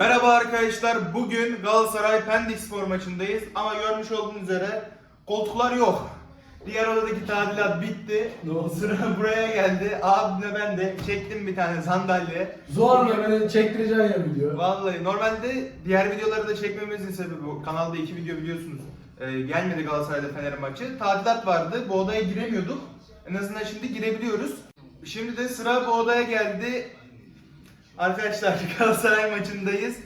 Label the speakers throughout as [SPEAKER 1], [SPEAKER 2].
[SPEAKER 1] Merhaba arkadaşlar. Bugün Galatasaray Pendik Spor maçındayız ama görmüş olduğunuz üzere koltuklar yok. Diğer odadaki tadilat bitti.
[SPEAKER 2] Ne oldu?
[SPEAKER 1] Sıra buraya geldi. Abimle ben de çektim bir tane sandalye.
[SPEAKER 2] Zorla beni çektireceksin ya video.
[SPEAKER 1] Vallahi normalde diğer videoları da çekmemizin sebebi bu. Kanalda iki video biliyorsunuz. Ee, gelmedi Galatasaray'da Fener maçı. Tadilat vardı. Bu odaya giremiyorduk. En azından şimdi girebiliyoruz. Şimdi de sıra bu odaya geldi. Arkadaşlar Galatasaray maçındayız.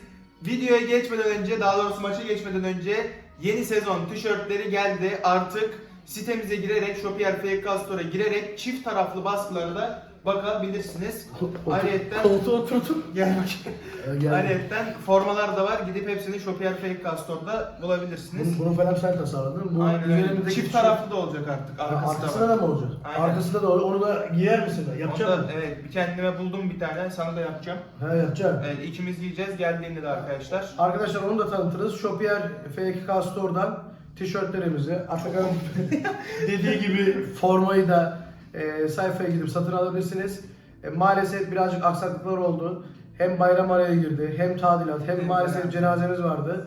[SPEAKER 1] Videoya geçmeden önce, daha doğrusu maça geçmeden önce yeni sezon tişörtleri geldi. Artık sitemize girerek, Shopier Fake Store'a girerek çift taraflı baskılara da bakabilirsiniz. Ayrıca
[SPEAKER 2] Koltuğa oturdum.
[SPEAKER 1] Gel bakayım. Ayrıca formalar da var. Gidip hepsini Shopier Fake Store'da bulabilirsiniz.
[SPEAKER 2] Bunu, bunu falan sen tasarladın. Bu
[SPEAKER 1] Aynen öyle. Çift
[SPEAKER 2] tişört-
[SPEAKER 1] taraflı da olacak artık. Arkası da
[SPEAKER 2] Arkasında da mı olacak?
[SPEAKER 1] Aynen.
[SPEAKER 2] Arkasında da olur. Onu da giyer misin? Yapacak mısın?
[SPEAKER 1] Evet, bir kendime buldum bir tane. Sana da yapacağım.
[SPEAKER 2] He yapacağım.
[SPEAKER 1] Evet, ikimiz yiyeceğiz geldiğinde de arkadaşlar.
[SPEAKER 2] Arkadaşlar onu da tanıtırız. Shopier FK Store'dan tişörtlerimizi Atakan'ın dediği gibi formayı da e, sayfaya gidip satın alabilirsiniz. E, maalesef birazcık aksaklıklar oldu. Hem bayram araya girdi, hem tadilat, hem maalesef cenazemiz vardı.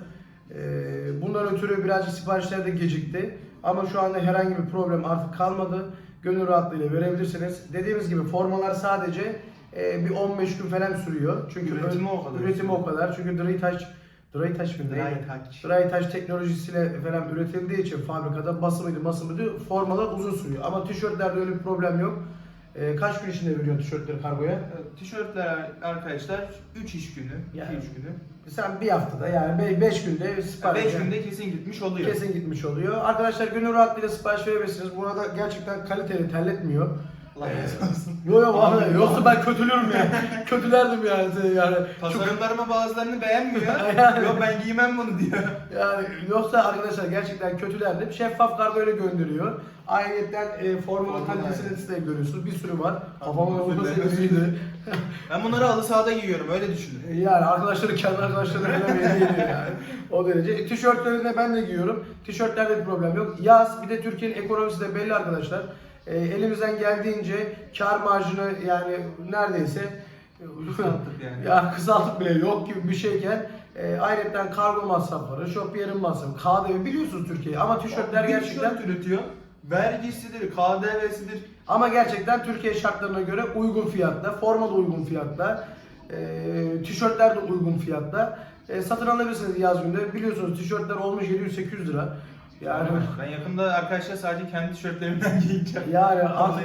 [SPEAKER 2] E, bundan ötürü birazcık siparişler de gecikti. Ama şu anda herhangi bir problem artık kalmadı. Gönül rahatlığıyla verebilirsiniz. Dediğimiz gibi formalar sadece e, bir 15 gün falan sürüyor. Çünkü
[SPEAKER 1] Üretimi o kadar.
[SPEAKER 2] Üretimi o kadar. Çünkü dry touch Dry touch mı neydi?
[SPEAKER 1] Dry touch.
[SPEAKER 2] Dry touch teknolojisiyle falan üretildiği için fabrikada basımıydı basımıydı formalar uzun sürüyor. Ama tişörtlerde öyle bir problem yok. Ee, kaç gün içinde veriyorsun tişörtleri kargoya?
[SPEAKER 1] Evet, Tişörtler arkadaşlar 3 iş günü, 2
[SPEAKER 2] Yani.
[SPEAKER 1] iş günü.
[SPEAKER 2] Sen bir haftada yani 5 günde sipariş
[SPEAKER 1] 5
[SPEAKER 2] yani
[SPEAKER 1] günde kesin gitmiş oluyor.
[SPEAKER 2] kesin gitmiş oluyor. Arkadaşlar gönül rahatlığıyla sipariş verebilirsiniz. Burada gerçekten kaliteli terletmiyor.
[SPEAKER 1] Allah razı olsun.
[SPEAKER 2] Yo yo vallahi
[SPEAKER 1] Abi,
[SPEAKER 2] yoksa ben kötülürüm ya. Kötülerdim yani seni yani. Çok
[SPEAKER 1] Tasarımlarıma bazılarını beğenmiyor.
[SPEAKER 2] Yani.
[SPEAKER 1] Yok ben giymem bunu diyor.
[SPEAKER 2] Yani yoksa arkadaşlar gerçekten kötülerdim. Şeffaf kargo öyle gönderiyor. Ayrıca e, formanın
[SPEAKER 1] Vallahi.
[SPEAKER 2] kalitesini size görüyorsunuz. Bir sürü var. Kafamın
[SPEAKER 1] dilerim.
[SPEAKER 2] gözüydü.
[SPEAKER 1] Ben bunları halı sahada giyiyorum öyle düşünün.
[SPEAKER 2] yani arkadaşları kendi arkadaşları falan hediye yani. O derece. E, Tişörtlerini ben de giyiyorum. Tişörtlerde bir problem yok. Yaz bir de Türkiye'nin ekonomisi de belli arkadaşlar. E, elimizden geldiğince kar marjını yani neredeyse
[SPEAKER 1] Kısalttık yani.
[SPEAKER 2] ya kısalttık bile yok gibi bir şeyken e, ayrıca kargo masrafları, shopier'in masrafı, KDV biliyorsunuz Türkiye'yi ama tişörtler
[SPEAKER 1] Bir
[SPEAKER 2] gerçekten
[SPEAKER 1] tişört üretiyor. Vergisidir, KDV'sidir.
[SPEAKER 2] ama gerçekten Türkiye şartlarına göre uygun fiyatta, forma da uygun fiyatta, e, tişörtler de uygun fiyatta. E, satın alabilirsiniz yaz günde. Biliyorsunuz tişörtler olmuş 700-800 lira. Yani
[SPEAKER 1] Ben yakında arkadaşlar sadece kendi tişörtlerimden giyeceğim.
[SPEAKER 2] Yani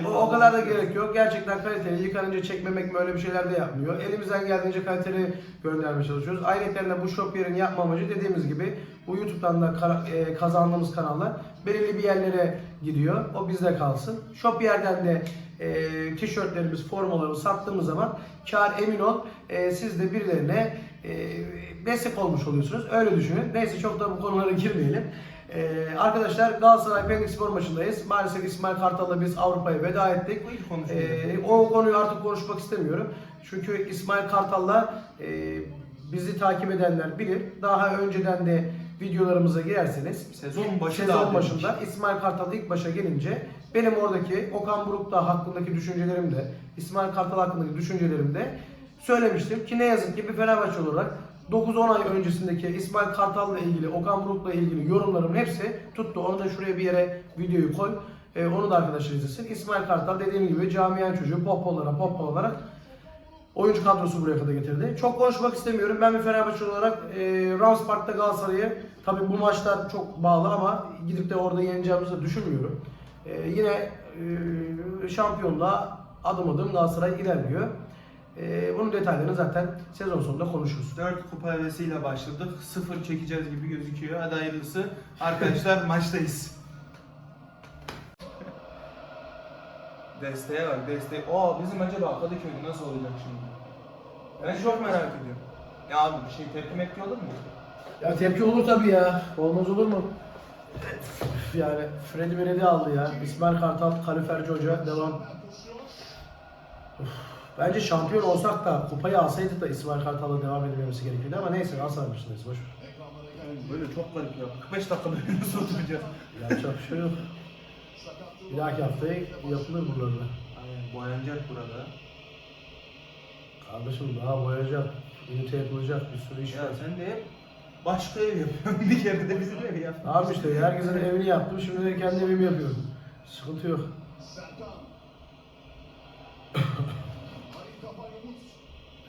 [SPEAKER 2] o, o kadar da gerek yok. Gerçekten kaliteli. Yıkanınca çekmemek mi öyle bir şeyler de yapmıyor. Elimizden geldiğince kaliteli göndermeye çalışıyoruz. Ayrıca de bu Shopier'in yapma amacı dediğimiz gibi bu YouTube'dan da kara- e, kazandığımız kanallar belirli bir yerlere gidiyor. O bizde kalsın. Shopier'den de e, tişörtlerimiz, formalarımızı sattığımız zaman kar emin ol e, siz de birilerine e, destek olmuş oluyorsunuz. Öyle düşünün. Neyse çok da bu konulara girmeyelim. Ee, arkadaşlar Galatasaray Pendik Spor maçındayız. Maalesef İsmail Kartal'la biz Avrupa'ya veda ettik. Ee, o konuyu artık konuşmak istemiyorum. Çünkü İsmail Kartal'la e, bizi takip edenler bilir. Daha önceden de videolarımıza girerseniz
[SPEAKER 1] Sezon başı
[SPEAKER 2] sezon başında İsmail Kartal ilk başa gelince benim oradaki Okan Buruk'ta hakkındaki düşüncelerim de İsmail Kartal hakkındaki düşüncelerim de söylemiştim ki ne yazık ki bir Fenerbahçe olarak 9-10 ay öncesindeki İsmail Kartal'la ilgili, Okan Buruk'la ilgili yorumlarım hepsi tuttu. Onu da şuraya bir yere videoyu koy. Ee, onu da arkadaşlar izlesin. İsmail Kartal dediğim gibi camian çocuğu pop olarak oyuncu kadrosu buraya kadar getirdi. Çok konuşmak istemiyorum. Ben bir Fenerbahçe olarak e, Rams Park'ta Galatasaray'ı tabii bu maçlar çok bağlı ama gidip de orada yeneceğimizi düşünmüyorum. E, yine e, şampiyonluğa adım adım Galatasaray ilerliyor. E, bunun detaylarını zaten sezon sonunda konuşuruz.
[SPEAKER 1] 4 kupa hevesiyle başladık. 0 çekeceğiz gibi gözüküyor. Hadi hayırlısı. Arkadaşlar maçtayız. Desteğe bak desteğe. Oo bizim acaba Kadıköy'de nasıl olacak şimdi? Ben çok merak ediyorum. Ya abi bir şey tepki mepki olur mu?
[SPEAKER 2] Ya tepki olur tabii ya. Olmaz olur mu? Yani Freddy Beledi aldı ya. İsmail Kartal, Kaliferci Hoca devam. Bence şampiyon olsak da kupayı alsaydık da İsmail Kartal'la devam edilmemesi gerekiyordu ama neyse Galatasaray maçındayız boş ver.
[SPEAKER 1] Böyle çok garip ya. 45 dakika böyle nasıl oturacağız?
[SPEAKER 2] Yapacak bir şey yok. Bir dahaki haftaya yapılır buralarda.
[SPEAKER 1] Aynen boyanacak burada.
[SPEAKER 2] Kardeşim daha boyayacak. Ünite yapılacak bir sürü iş
[SPEAKER 1] Ya
[SPEAKER 2] var.
[SPEAKER 1] sen de hep başka ev yapıyorsun. Bir kere de bizim ev yap.
[SPEAKER 2] Abi işte herkesin evini yaptım. Şimdi de kendi evimi yapıyorum. Sıkıntı yok.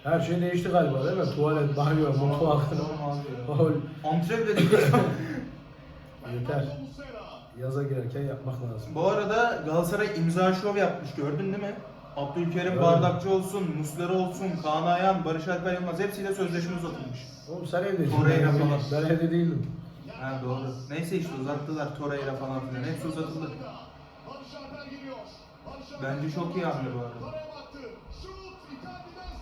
[SPEAKER 2] Her şey değişti galiba değil mi? Tuvalet, banyo, mutfak. Hol.
[SPEAKER 1] Antre bile değil.
[SPEAKER 2] Yeter. Yaza girerken yapmak lazım.
[SPEAKER 1] Bu arada Galatasaray imza şov yapmış gördün değil mi? Abdülkerim
[SPEAKER 2] Evet.
[SPEAKER 1] Bardakçı olsun, Muslera olsun, Kaan Ayhan, Barış Alper Yılmaz hepsiyle sözleşme uzatılmış.
[SPEAKER 2] Oğlum sen evdeydin.
[SPEAKER 1] Torreira falan.
[SPEAKER 2] Ben evde değildim.
[SPEAKER 1] Ha doğru. Neyse işte uzattılar Torreira falan filan. Hepsi uzatıldı. Bence çok iyi hamle bu arada.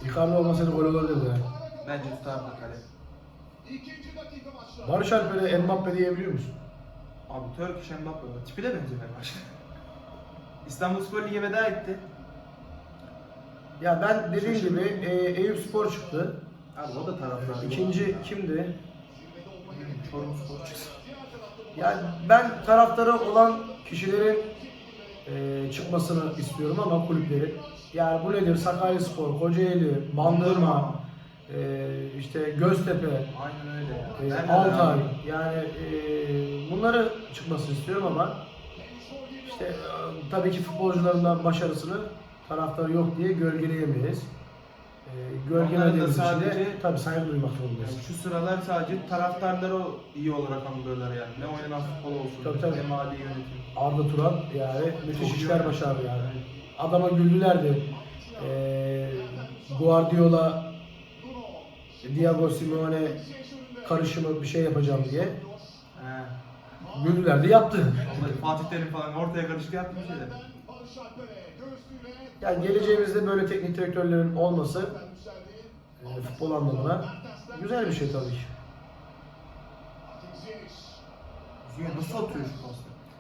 [SPEAKER 2] Icardi olmasaydı gol olurdu ya.
[SPEAKER 1] Bence tutardı kale.
[SPEAKER 2] Barış Alper'e Mbappe diyebiliyor musun?
[SPEAKER 1] Abi Turkish Mbappe var. Tipi de benziyor başta. İstanbul Spor Lig'e veda etti.
[SPEAKER 2] Ya ben dediğim gibi e, Eyüp Spor çıktı.
[SPEAKER 1] Abi o da taraftar.
[SPEAKER 2] İkinci kimdi?
[SPEAKER 1] Çorum Spor çıktı.
[SPEAKER 2] Yani ben taraftarı olan kişilerin e, çıkmasını istiyorum ama kulüpleri. Yani bu nedir? Sakaryaspor, Kocaeli, Bandırma, e, işte Göztepe,
[SPEAKER 1] Aynen öyle ya.
[SPEAKER 2] e, Altay. Yani e, bunları çıkmasını istiyorum ama işte e, tabii ki futbolcuların başarısını taraftarı yok diye gölgeleyemeyiz. E, gölgelediğimiz için de
[SPEAKER 1] sadece-
[SPEAKER 2] tabii saygı duymak zorundayız.
[SPEAKER 1] Yani şu sıralar sadece taraftarları o iyi olarak anlıyorlar yani. Ne oynanan futbol olsun,
[SPEAKER 2] Tabii, tabii.
[SPEAKER 1] ne mali yönetim.
[SPEAKER 2] Arda Turan yani müthiş
[SPEAKER 1] Çok iyi
[SPEAKER 2] işler
[SPEAKER 1] oynadı.
[SPEAKER 2] başardı yani. Adama güldülerdi. Ee, Guardiola, Diego Simeone karışımı bir şey yapacağım diye.
[SPEAKER 1] He.
[SPEAKER 2] Güldülerdi yaptı.
[SPEAKER 1] Vallahi Fatih Terim falan ortaya karışık yapmış şeyler.
[SPEAKER 2] Yani geleceğimizde böyle teknik direktörlerin olması e, futbol anlamına güzel bir şey tabii ki.
[SPEAKER 1] Nasıl atıyor şu pası?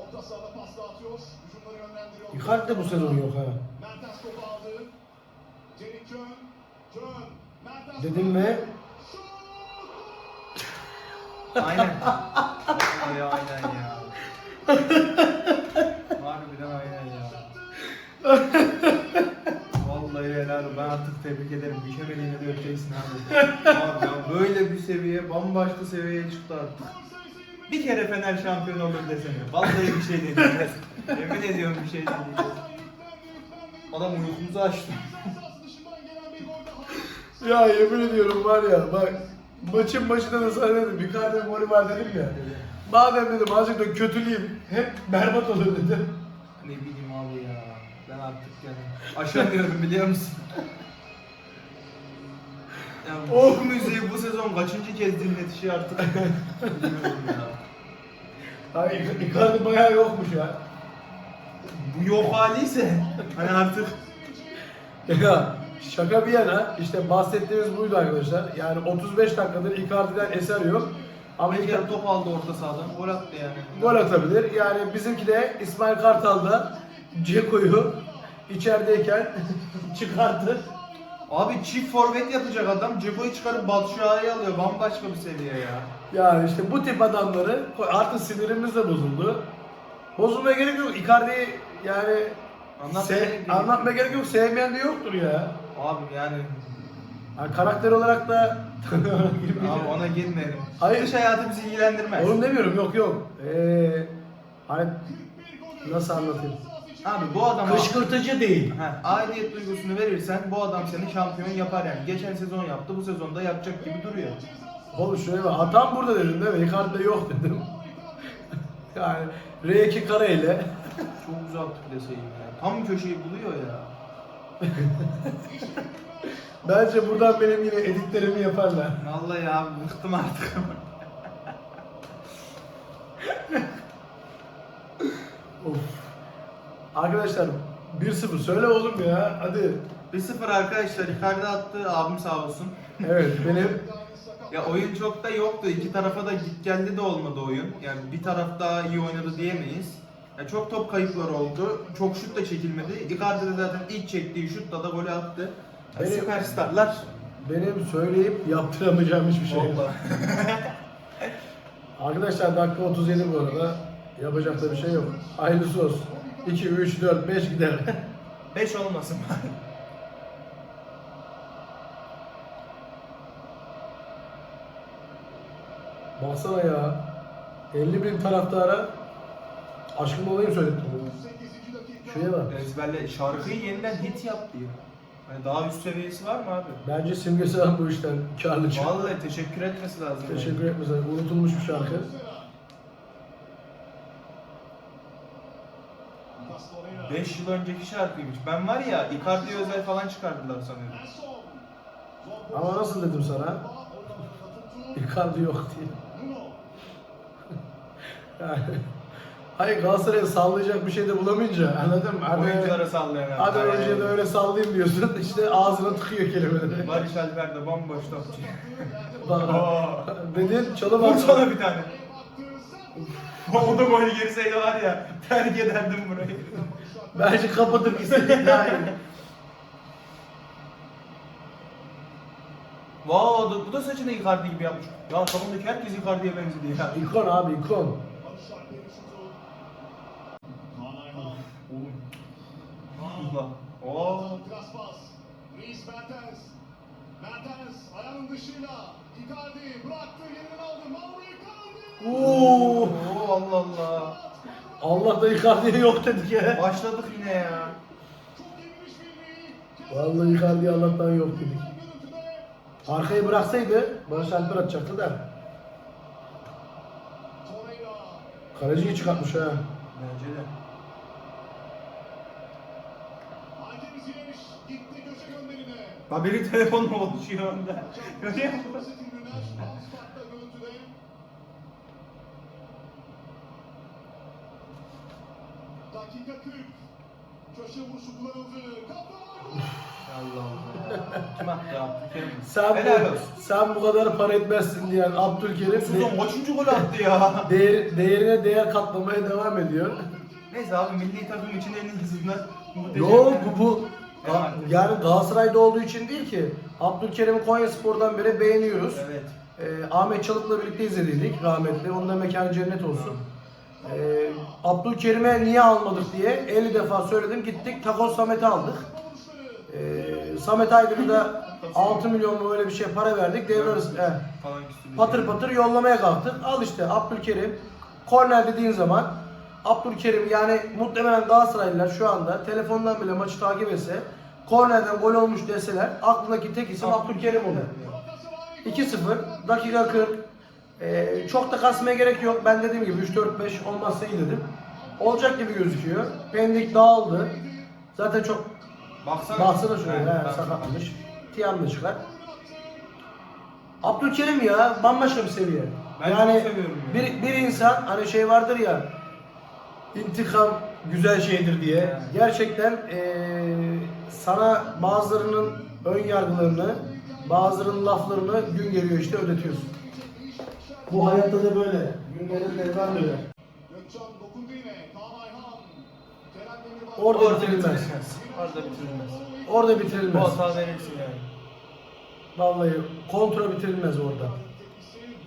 [SPEAKER 3] Orta sahada pas dağıtıyor. Hücumları yönlendiriyor.
[SPEAKER 2] Icardi de bu sezon yok ha.
[SPEAKER 3] Mertens topu aldı. Cenik Cön. Cön. Mertens
[SPEAKER 2] Dedim mi?
[SPEAKER 1] Aynen. Vallahi aynen ya. Harbiden aynen ya. Vallahi helal. Ben artık tebrik ederim. Düşemediğini de öpeceksin abi. Abi ya böyle bir seviye, bambaşka seviyeye çıktı artık. Bir kere Fener şampiyon olur desene. Vallahi bir şey deneyeceğiz. Yemin ediyorum bir şey deneyeceğiz. Adam uykumuzu açtı.
[SPEAKER 2] Ya yemin ediyorum var ya bak maçın başında da sana dedim Icardi'nin golü var dedim ya. Madem dedim azıcık da kötüleyeyim hep berbat olur dedim.
[SPEAKER 1] Ne bileyim abi ya. Ben artık yani aşamıyorum biliyor musun? Ya bu
[SPEAKER 2] Oh.
[SPEAKER 1] müziği bu sezon kaçıncı kez dinletişi artık bilmiyorum ya.
[SPEAKER 2] Hayır Icardi bayağı yokmuş ya.
[SPEAKER 1] Bu yok hali ise hani artık
[SPEAKER 2] Ya şaka bir yana işte bahsettiğimiz buydu arkadaşlar. Yani 35 dakikadır Icardi'den eser yok. Ama Icardi
[SPEAKER 1] kere top aldı orta sahadan gol attı yani.
[SPEAKER 2] gol atabilir. Yani bizimki de İsmail Kartal da Ceko'yu içerideyken çıkarttı.
[SPEAKER 1] Abi çift forvet yapacak adam Ceko'yu çıkarıp Batshuayi'yi alıyor bambaşka bir seviye ya.
[SPEAKER 2] Yani işte bu tip adamları artık sinirimiz de bozuldu. Bozulmaya gerek yok. Icardi yani
[SPEAKER 1] Anlatmaya
[SPEAKER 2] se-
[SPEAKER 1] gerek
[SPEAKER 2] anlatmaya gerek yok. Sevmeyen de yoktur ya.
[SPEAKER 1] Abi yani
[SPEAKER 2] Yani karakter olarak da
[SPEAKER 1] abi ona girmeyelim.
[SPEAKER 2] Hayır.
[SPEAKER 1] Dış hayatı bizi ilgilendirmez.
[SPEAKER 2] Onu demiyorum yok yok. Ee, hani nasıl anlatayım?
[SPEAKER 1] Abi bu adama
[SPEAKER 2] Kışkırtıcı değil.
[SPEAKER 1] Ha, aidiyet duygusunu verirsen bu adam seni şampiyon yapar yani. Geçen sezon yaptı, bu sezonda yapacak gibi duruyor.
[SPEAKER 2] Oğlum şuraya bak. Hatam burada dedim değil mi? Icardi'de yok dedim. yani R2 kareyle.
[SPEAKER 1] Çok güzel plaseyi yani. Tam köşeyi buluyor ya.
[SPEAKER 2] Bence buradan benim yine editlerimi yaparlar.
[SPEAKER 1] Vallahi abi bıktım artık.
[SPEAKER 2] Of. Arkadaşlar 1-0 söyle oğlum ya hadi.
[SPEAKER 1] 1-0 arkadaşlar Icardi attı, abim sağ olsun.
[SPEAKER 2] Evet benim
[SPEAKER 1] Ya oyun çok da yoktu. İki tarafa da git geldi de olmadı oyun. Yani bir taraf daha iyi oynadı diyemeyiz. Ya çok top kayıpları oldu. Çok şut da çekilmedi. Icardi de zaten ilk çektiği şutla da golü attı. Yani
[SPEAKER 2] Benim-
[SPEAKER 1] süperstarlar.
[SPEAKER 2] Benim söyleyip yaptıramayacağım hiçbir şey yok. Arkadaşlar dakika 37 bu arada. Yapacak da bir şey yok. Hayırlısı olsun. 2, 3, 4, 5 gider.
[SPEAKER 1] 5 olmasın bari.
[SPEAKER 2] Baksana ya. 50 bin taraftara aşkım olayım söyledim.
[SPEAKER 3] 8. dakika.
[SPEAKER 2] Şuraya bak.
[SPEAKER 1] Ezberle şarkıyı yeniden hit yaptı ya. Hani daha üst seviyesi var mı abi?
[SPEAKER 2] Bence simgesi var bu işten karlı çık.
[SPEAKER 1] Vallahi teşekkür etmesi lazım. yani.
[SPEAKER 2] Teşekkür etmesine unutulmuş bir şarkı.
[SPEAKER 1] 5 yıl önceki şarkıymış. Ben var ya Icardi özel falan çıkardılar sanıyordum.
[SPEAKER 2] Ama nasıl dedim sana? Icardi yok diye. Yani, hayır Galatasaray'a sallayacak bir şey de bulamayınca anladın mı? Hadi,
[SPEAKER 1] Oyunculara sallayan abi.
[SPEAKER 2] hadi önce de öyle sallayayım diyorsun işte ağzına tıkıyor kelimeleri.
[SPEAKER 1] Barış Alper de bomboş topçu.
[SPEAKER 2] Bak,
[SPEAKER 1] Aa.
[SPEAKER 2] Dedin çalım
[SPEAKER 1] Vursana bir tane. O da gol girseydi var ya terk ederdim burayı.
[SPEAKER 2] Bence kapatıp istedik daha iyi.
[SPEAKER 1] Wow, bu da saçını Icardi gibi yapmış. Ya takımdaki herkes Icardi'ye benzedi ya.
[SPEAKER 2] İkon abi ikon.
[SPEAKER 1] Allah. Oo.
[SPEAKER 3] Klas pas. Dries Mertens. Mertens ayağının dışıyla. Icardi bıraktı yerini aldı. Mauro Icardi.
[SPEAKER 2] Oo.
[SPEAKER 1] Oo Allah Allah.
[SPEAKER 2] Allah da Icardi'ye yok dedik ya.
[SPEAKER 1] Başladık yine ya.
[SPEAKER 2] Vallahi Icardi'ye Allah'tan yok dedik. Arkayı bıraksaydı Barış Alper atacaktı da. Kaleciyi çıkartmış ha.
[SPEAKER 1] Bence de. Ya benim telefonum oluşuyor onda. Görüyor musun?
[SPEAKER 3] Dakika 40. Köşe vuruşu kullanıldı. Kafa.
[SPEAKER 1] Allah Allah. Kim attı Abdülkerim?
[SPEAKER 2] Sen
[SPEAKER 1] Helal
[SPEAKER 2] bu,
[SPEAKER 1] olsun.
[SPEAKER 2] sen bu kadar para etmezsin diyen Abdülkerim
[SPEAKER 1] Suzan kaçıncı gol attı ya?
[SPEAKER 2] değer, değerine değer katlamaya devam ediyor.
[SPEAKER 1] Neyse abi milli takım için en azından muhteşem.
[SPEAKER 2] Yok bu
[SPEAKER 1] Evet.
[SPEAKER 2] yani Galatasaray'da olduğu için değil ki. Abdülkerim'i Konya Spor'dan beri beğeniyoruz.
[SPEAKER 1] Evet.
[SPEAKER 2] Ee, Ahmet Çalık'la birlikte izlediydik rahmetli. Onun da mekanı cennet olsun. Ee, Abdülkerim'e niye almadık diye 50 defa söyledim. Gittik Takos Samet'i aldık. Ee, Samet Aydın'ı da 6 milyon mu öyle bir şey para verdik. Devre arası he,
[SPEAKER 1] Falan üstü.
[SPEAKER 2] patır patır yollamaya kalktık. Al işte Abdülkerim. Korner dediğin zaman Abdülkerim yani muhtemelen Galatasaraylılar şu anda telefondan bile maçı takip etse kornerden gol olmuş deseler aklındaki tek isim Abdülkerim olur. 2-0 dakika 40 Ee, çok da kasmaya gerek yok. Ben dediğim gibi 3-4-5 olmazsa iyi dedim. Olacak gibi gözüküyor. Pendik dağıldı. Zaten çok
[SPEAKER 1] Baksana.
[SPEAKER 2] baksana şuraya
[SPEAKER 1] Evet,
[SPEAKER 2] he, sakatlamış. Tiyan da çıkar. Abdülkerim ya bambaşka bir seviye.
[SPEAKER 1] Ben
[SPEAKER 2] yani
[SPEAKER 1] çok seviyorum ya.
[SPEAKER 2] bir, bir insan hani şey vardır ya intikam güzel şeydir diye.
[SPEAKER 1] Yani.
[SPEAKER 2] Gerçekten eee, sana bazılarının ön yargılarını, bazılarının laflarını gün geliyor işte ödetiyorsun. Bu hayatta da böyle. Gün gelir devran böyle. Orada
[SPEAKER 1] Orada
[SPEAKER 2] bitirilmez.
[SPEAKER 1] bitirilmez. Orada bitirilmez.
[SPEAKER 2] Orada
[SPEAKER 1] Bu
[SPEAKER 2] bitirilmez.
[SPEAKER 1] hata verirsin yani.
[SPEAKER 2] Vallahi kontra bitirilmez orada.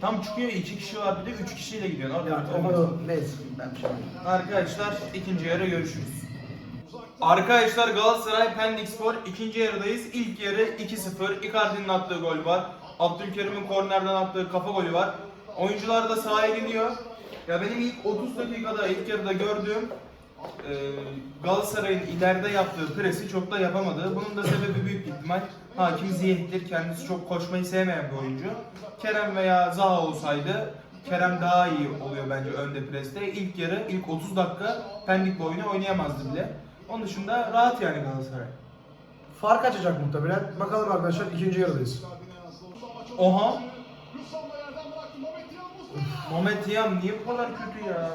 [SPEAKER 1] Tam çıkıyor iki kişi var bir de üç kişiyle gidiyorsun. Orada
[SPEAKER 2] Yani o
[SPEAKER 1] bitirilmez.
[SPEAKER 2] kadar neyse ben bir şey.
[SPEAKER 1] Arkadaşlar ikinci yarı görüşürüz. Arkadaşlar Galatasaray Pendik Spor ikinci yarıdayız. İlk yarı 2-0. Icardi'nin attığı gol var. Abdülkerim'in kornerden attığı kafa golü var. Oyuncular da sahaya gidiyor. Ya benim ilk 30 dakikada ilk yarıda gördüğüm e, Galatasaray'ın ileride yaptığı presi çok da yapamadı. Bunun da sebebi büyük ihtimal Hakim Ziyech'tir. Kendisi çok koşmayı sevmeyen bir oyuncu. Kerem veya Zaha olsaydı Kerem daha iyi oluyor bence önde preste. İlk yarı, ilk 30 dakika Pendik bu oyunu oynayamazdı bile. Onun dışında rahat yani Galatasaray.
[SPEAKER 2] Fark açacak muhtemelen. Bakalım arkadaşlar ikinci yarıdayız.
[SPEAKER 1] Oha!
[SPEAKER 3] Mehmet
[SPEAKER 1] Yam niye bu kadar kötü ya?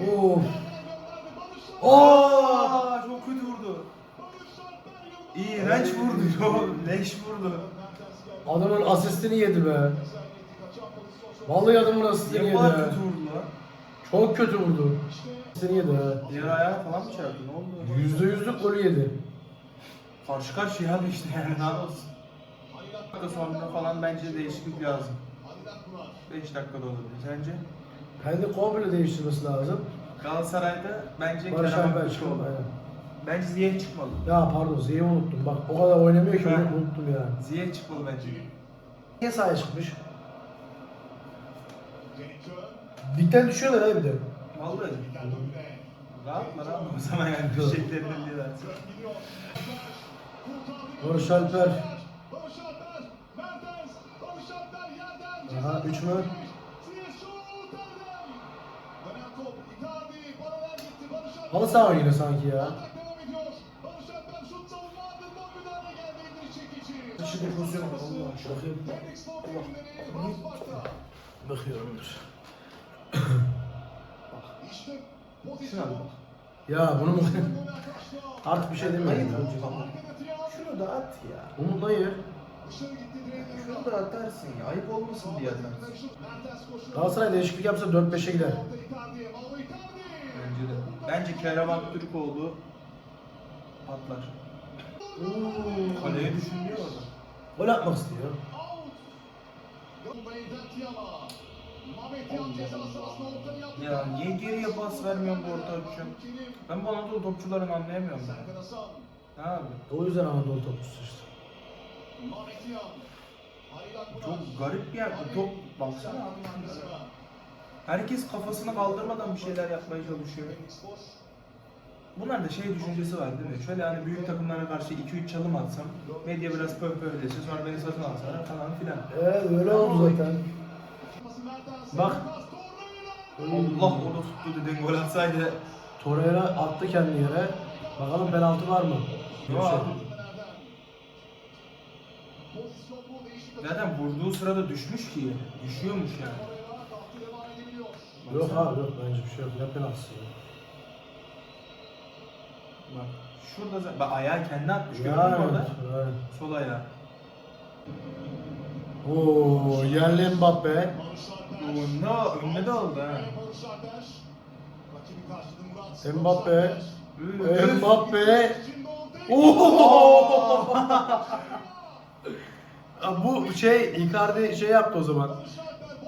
[SPEAKER 2] Of.
[SPEAKER 3] Alper.
[SPEAKER 1] Oo! Çok kötü vurdu. İğrenç vurdu ya. Leş vurdu.
[SPEAKER 2] Adamın asistini yedi be. Vallahi adamın asistini
[SPEAKER 1] Ne
[SPEAKER 2] yedi.
[SPEAKER 1] kadar
[SPEAKER 2] ha.
[SPEAKER 1] kötü vurdu lan.
[SPEAKER 2] Çok kötü vurdu. Asistini yedi ha.
[SPEAKER 1] Diğer ayağı falan mı çarptı? Ne oldu?
[SPEAKER 2] Yüzde yüzlük golü yedi.
[SPEAKER 1] Karşı karşıya abi işte yani daha olsun. dakika sonra falan bence değişiklik lazım. 5 dakikada olur sence?
[SPEAKER 2] Bence komple değiştirmesi lazım.
[SPEAKER 1] Galatasaray'da bence
[SPEAKER 2] Barış
[SPEAKER 1] Kerem.
[SPEAKER 2] Aynen.
[SPEAKER 1] Bence Ziyech çıkmalı.
[SPEAKER 2] Ya pardon Ziyech'i unuttum. Bak o kadar oynamıyor ki
[SPEAKER 1] Ha.
[SPEAKER 2] onu unuttum ya.
[SPEAKER 1] Ziyech çıkmalı bence.
[SPEAKER 2] Niye sahaya çıkmış? Ligden düşüyorlar ha bir de.
[SPEAKER 1] Vallahi. Rahatlar abi o zaman yani düşeceklerini biliyorlar.
[SPEAKER 2] Barış Alper. Aha,
[SPEAKER 3] ceza
[SPEAKER 2] üç mü? Halı saha oynuyor sanki ya.
[SPEAKER 3] Çekici.
[SPEAKER 2] Şimdi pozisyon var.
[SPEAKER 1] Şuna
[SPEAKER 3] pozisyon.
[SPEAKER 1] bak.
[SPEAKER 2] Ya bunu mu? Artık bir şey
[SPEAKER 3] Trian.
[SPEAKER 1] Şunu da at ya.
[SPEAKER 2] Umut hayır.
[SPEAKER 1] Şunu da atarsın ya. Ayıp olmasın diye atarsın.
[SPEAKER 2] Galatasaray değişiklik yapsa 4-5'e gider.
[SPEAKER 1] Bence de. Bence Kerem Aktürkoğlu patlar. Kaleye düşünüyor orada.
[SPEAKER 2] Gol atmak istiyor.
[SPEAKER 1] Ya niye geriye pas vermiyorsun bu orta?
[SPEAKER 3] Kerim,
[SPEAKER 1] Ben bu Anadolu topçularını anlayamıyorum ben. Ne abi?
[SPEAKER 2] O yüzden Anadolu topçusu işte.
[SPEAKER 1] Çok garip bir yer. Bu top baksana. Herkes kafasını kaldırmadan bir şeyler yapmaya çalışıyor. Bunlar da şey düşüncesi var değil mi? Şöyle hani büyük takımlara karşı 2-3 çalım atsam, medya biraz pöh pöh dese sonra beni satın alsalar falan filan.
[SPEAKER 2] Evet öyle oldu zaten. Bak.
[SPEAKER 1] Allah onu tuttu dedin gol atsaydı.
[SPEAKER 2] Torreira attı kendi yere. Bakalım penaltı var mı?
[SPEAKER 1] Yok
[SPEAKER 2] Yok.
[SPEAKER 1] abi. Zaten vurduğu sırada düşmüş ki. Düşüyormuş yani.
[SPEAKER 2] Yok abi yok bence bir şey yok. Ne penaltısı ya.
[SPEAKER 1] Bak şurada zaten, bak ayağı kendi atmış gördün mü orada?
[SPEAKER 2] yani.
[SPEAKER 1] Sol ayağı.
[SPEAKER 2] Oo yerli Mbappe.
[SPEAKER 1] Önüne, önüne de oldu ha.
[SPEAKER 2] Mbappe.
[SPEAKER 1] Üf.
[SPEAKER 2] Mbappe. Oo! Bu şey Icardi şey yaptı o zaman.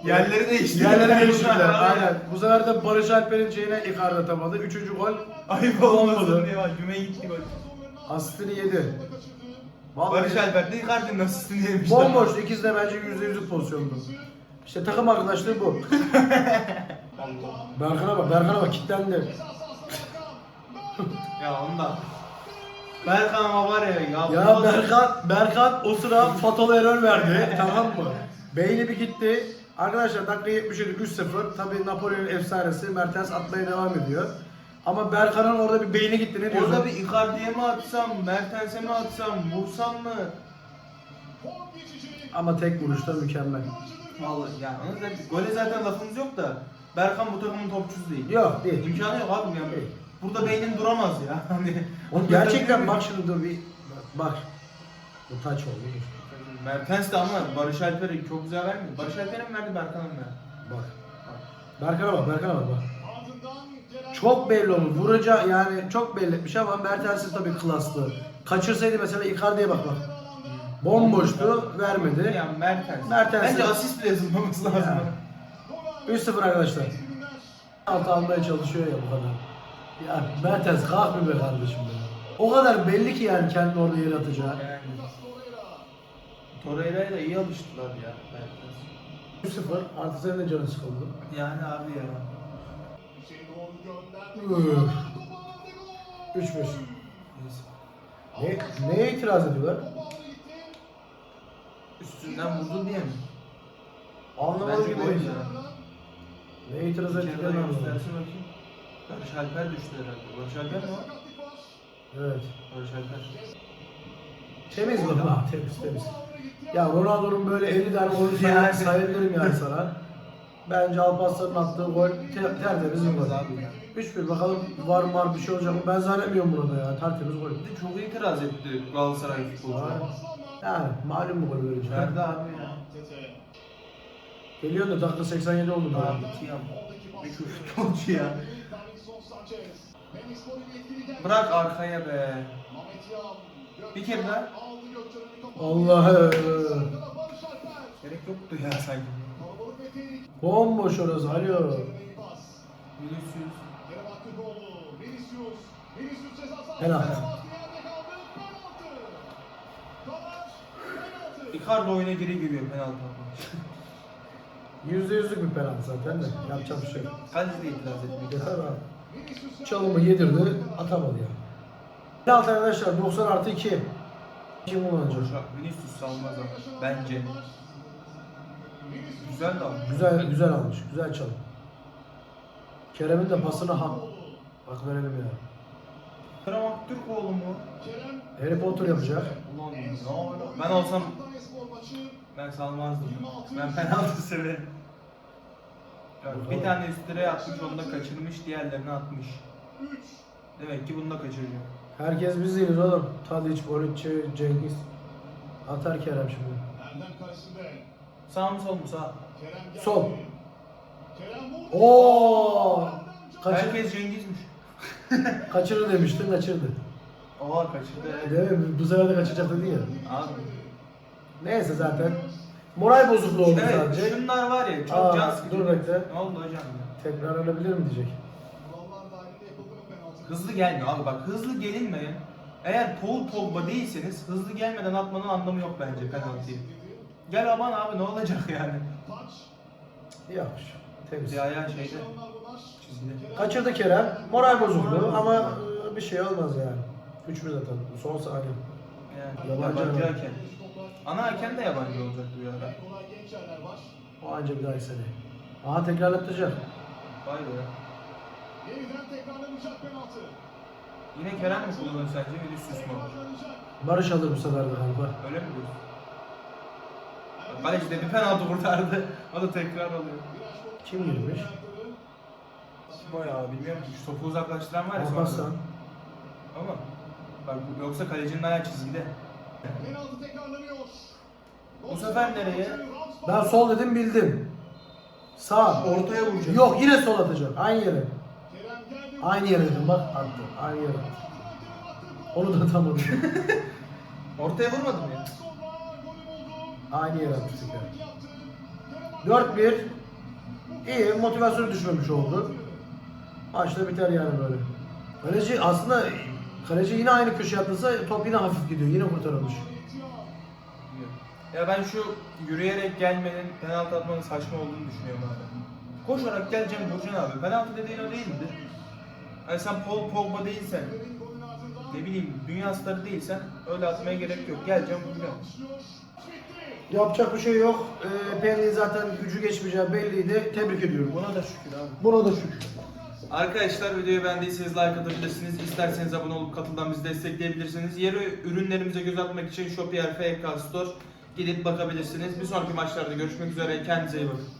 [SPEAKER 1] Yerleri değiştirdiler.
[SPEAKER 2] Yerleri değiştirdiler. Aynen. Bu sefer de Barış Alper'in şeyine Icardi atamadı. Üçüncü gol
[SPEAKER 1] Ayıp olmasın diye bak güme gitti gol.
[SPEAKER 2] asistini yedi.
[SPEAKER 1] Barış
[SPEAKER 2] Vallahi
[SPEAKER 1] Alper de Icardi'nin asistini yemişler.
[SPEAKER 2] bomboş. İkisi de bence yüzde yüzlük pozisyondu. İşte takım arkadaşlığı bu. Berkan'a bak, Berkan'a bak kilitlendi.
[SPEAKER 1] Ya ondan. Berkan var ya. Ya,
[SPEAKER 2] Ya Berkan, Berkan o sıra fatal error verdi tamam mı? Beyni bir gitti. Arkadaşlar dakika 77 3-0. Tabii Napoli'nin efsanesi Mertens atmaya devam ediyor. Ama Berkan'ın orada bir beyni gitti ne diyorsun?
[SPEAKER 1] Orada bir Icardi'ye mi atsam, Mertens'e mi atsam, vursam mı?
[SPEAKER 2] Ama tek vuruşta mükemmel.
[SPEAKER 1] Vallahi yani onu zaten, gole zaten lafımız yok da Berkan bu takımın topçusu değil.
[SPEAKER 2] Yok değil.
[SPEAKER 1] İmkanı yok abi yani.
[SPEAKER 2] Değil.
[SPEAKER 1] Burada beynin duramaz ya. Hani
[SPEAKER 2] Oğlum gerçekten bak şimdi dur bir bak. Bu taç oldu.
[SPEAKER 1] Mertens de ama Barış Alper'e çok güzel vermiyor. Barış Alper'e mi verdi Berkan'a mı verdi?
[SPEAKER 2] Bak. Berkan'a bak, Berkan'a bak bak. Çok belli oldu. Vuracağı yani çok belli etmiş ama Mertens'in tabii klaslı. Kaçırsaydı mesela Icardi'ye bak bak. Bomboştu, vermedi.
[SPEAKER 1] Ya Mertens.
[SPEAKER 2] Mertens.
[SPEAKER 1] Bence asist bile yazılmaması lazım.
[SPEAKER 2] Ya. 3-0 arkadaşlar. Altı almaya çalışıyor ya bu kadar. Ya Mertens kalk be kardeşim ya. O kadar belli ki yani kendini orada yere atacağı.
[SPEAKER 1] Yani. Torreira'ya da iyi alıştılar ya Mertens.
[SPEAKER 2] 3-0 artı senin de canın sıkıldı.
[SPEAKER 1] Yani abi ya.
[SPEAKER 2] Üf. 3-1.
[SPEAKER 1] Neyse.
[SPEAKER 2] Ne, neye itiraz ediyorlar?
[SPEAKER 1] Üstünden vurdu diye mi?
[SPEAKER 2] Anlamadım
[SPEAKER 1] Bence
[SPEAKER 2] değil.
[SPEAKER 1] ya.
[SPEAKER 2] Neye itiraz ettiklerini anlamadım.
[SPEAKER 1] göstersin bakayım. Barış Alper düştü herhalde. Barış Alper mi o?
[SPEAKER 2] Evet.
[SPEAKER 1] Barış Alper.
[SPEAKER 2] Temiz mi? Temiz temiz. Ya Ronaldo'nun böyle 50 tane golü say sayabilirim yani sana. Bence Alparslan'ın attığı gol te- tertemiz bir gol.
[SPEAKER 1] Abi ya.
[SPEAKER 2] 3-1 bakalım var mı var bir şey olacak mı? Ben zannetmiyorum burada ya. Tertemiz gol.
[SPEAKER 1] Bir de çok itiraz etti Galatasaray futbolcular.
[SPEAKER 2] Yani malum bu gol böylece.
[SPEAKER 1] Nerede abi ya?
[SPEAKER 2] Geliyor da dakika 87 oldu daha.
[SPEAKER 1] Abi Tiam. Ne şu futbolcu ya. Bırak arkaya be. Bir kere daha.
[SPEAKER 3] Alper.
[SPEAKER 1] Gerek yoktu ya sanki.
[SPEAKER 2] Bomboş orası. Alo.
[SPEAKER 1] Vinicius.
[SPEAKER 3] Penaltı.
[SPEAKER 1] Icardi oyuna geri giriyor penaltı.
[SPEAKER 2] Yüzde yüzlük bir penaltı zaten de. Yapacak bir şey yok.
[SPEAKER 1] Kaleci de itiraz etmiyor.
[SPEAKER 2] Yeter abi. Çalımı yedirdi. Atamadı ya. Penaltı arkadaşlar 90 artı 2. Kim kullanacak?
[SPEAKER 1] Boşak Vinicius salmaz ama. Bence. Güzel de almış.
[SPEAKER 2] Güzel güzel almış. Güzel çalım. Kerem'in de pasını hak. Bak verelim ya.
[SPEAKER 1] Kerem Aktürkoğlu mu?
[SPEAKER 3] Kerem.
[SPEAKER 2] Harry Potter yapacak.
[SPEAKER 1] Ulan ne ala. Ben olsam ben salmazdım. Ben penaltı severim. Bir tane üst direğe atmış, onu da kaçırmış, diğerlerini atmış.
[SPEAKER 3] 3.
[SPEAKER 1] Demek ki bunu da kaçıracak.
[SPEAKER 2] Herkes biz değiliz oğlum. Tadic, Bonucci, Cengiz. Atar Kerem şimdi.
[SPEAKER 3] Erdem karşısında.
[SPEAKER 1] Sağ mı sol mu sağ?
[SPEAKER 3] Kerem geldi.
[SPEAKER 2] Sol.
[SPEAKER 3] Kerem vurdu.
[SPEAKER 2] Oo! Kaçır,
[SPEAKER 1] Herkes Cengiz'miş.
[SPEAKER 2] kaçırır demiştin, kaçırdı.
[SPEAKER 1] Oha kaçırdı.
[SPEAKER 2] Değil mi? Bu sefer de kaçacak dedin ya.
[SPEAKER 1] Abi.
[SPEAKER 2] Neyse zaten. Moral bozukluğu oldu
[SPEAKER 1] Evet,
[SPEAKER 2] sadece.
[SPEAKER 1] şunlar var ya çok
[SPEAKER 2] Aa,
[SPEAKER 1] can sıkıcı.
[SPEAKER 2] dur bekle.
[SPEAKER 1] Ne oldu hocam? ya?
[SPEAKER 2] Tekrar ölebilir mi diyecek.
[SPEAKER 1] Hızlı gelmiyor abi bak hızlı gelinmeyin. Eğer Paul Pogba değilseniz hızlı gelmeden atmanın anlamı yok bence penaltıyı. Gel aman abi ne olacak yani?
[SPEAKER 2] Yapmış. Temiz.
[SPEAKER 1] Bir ayağı şeyde çizgide.
[SPEAKER 2] Kaçırdı Kerem. Moral bozukluğu ama e, bir şey olmaz yani. 3 bir zaten. Son saniye.
[SPEAKER 1] Yani
[SPEAKER 2] Yabancı
[SPEAKER 1] yabancı, hakem. Ana hakem de yabancı olacak bu ara.
[SPEAKER 2] O anca bir dahaki sene. Aha tekrarlatacak.
[SPEAKER 1] Vay be.
[SPEAKER 3] Yeniden tekrarlanacak penaltı.
[SPEAKER 1] Yine Kerem mi kullanır sence Vinicius mu?
[SPEAKER 2] Barış alır bu sefer de galiba.
[SPEAKER 1] Öyle mi diyorsun? Kaleci de bir penaltı kurtardı. O da tekrar oluyor.
[SPEAKER 2] Kim girmiş?
[SPEAKER 1] Kim o ya bilmiyorum ki. Şu topu uzaklaştıran var ya sonra.
[SPEAKER 2] Alparslan.
[SPEAKER 1] Ama bak yoksa kalecinin ayağı çizgide.
[SPEAKER 3] Penaltı tekrarlanıyor.
[SPEAKER 1] Bu sefer nereye?
[SPEAKER 2] Ben sol dedim bildim. Sağ.
[SPEAKER 1] Ortaya vuracak.
[SPEAKER 2] Yok yine sol atacak. Aynı yere. Aynı yere dedim bak attı. Aynı yere. Onu da atamadım.
[SPEAKER 1] Ortaya vurmadı mı ya?
[SPEAKER 2] Aynı yere attı tekrar.
[SPEAKER 3] Yaptı. Kerem
[SPEAKER 2] 4-1. İyi motivasyonu düşmemiş oldu. Maçta biter yani böyle. Kaleci aslında kaleci yine aynı köşeye atılsa top yine hafif gidiyor. Yine kurtarılmış.
[SPEAKER 1] Ya ben şu yürüyerek gelmenin penaltı atmanın saçma olduğunu düşünüyorum abi. Koşarak geleceğim vuracaksın abi. Penaltı dediğin o değil midir? Hani sen Paul Pogba değilsen, ne bileyim dünya starı değilsen öyle atmaya gerek yok. Geleceğim vuracaksın.
[SPEAKER 2] Yapacak bir şey yok. Ee, Penny zaten gücü geçmeyeceği belliydi. Tebrik ediyorum.
[SPEAKER 1] Buna da şükür abi.
[SPEAKER 2] Buna da şükür.
[SPEAKER 1] Arkadaşlar videoyu beğendiyseniz like atabilirsiniz. İsterseniz abone olup katıldan bizi destekleyebilirsiniz. Yeri ürünlerimize göz atmak için Shopier FK Store gidip bakabilirsiniz. Bir sonraki maçlarda görüşmek üzere. Kendinize iyi bakın.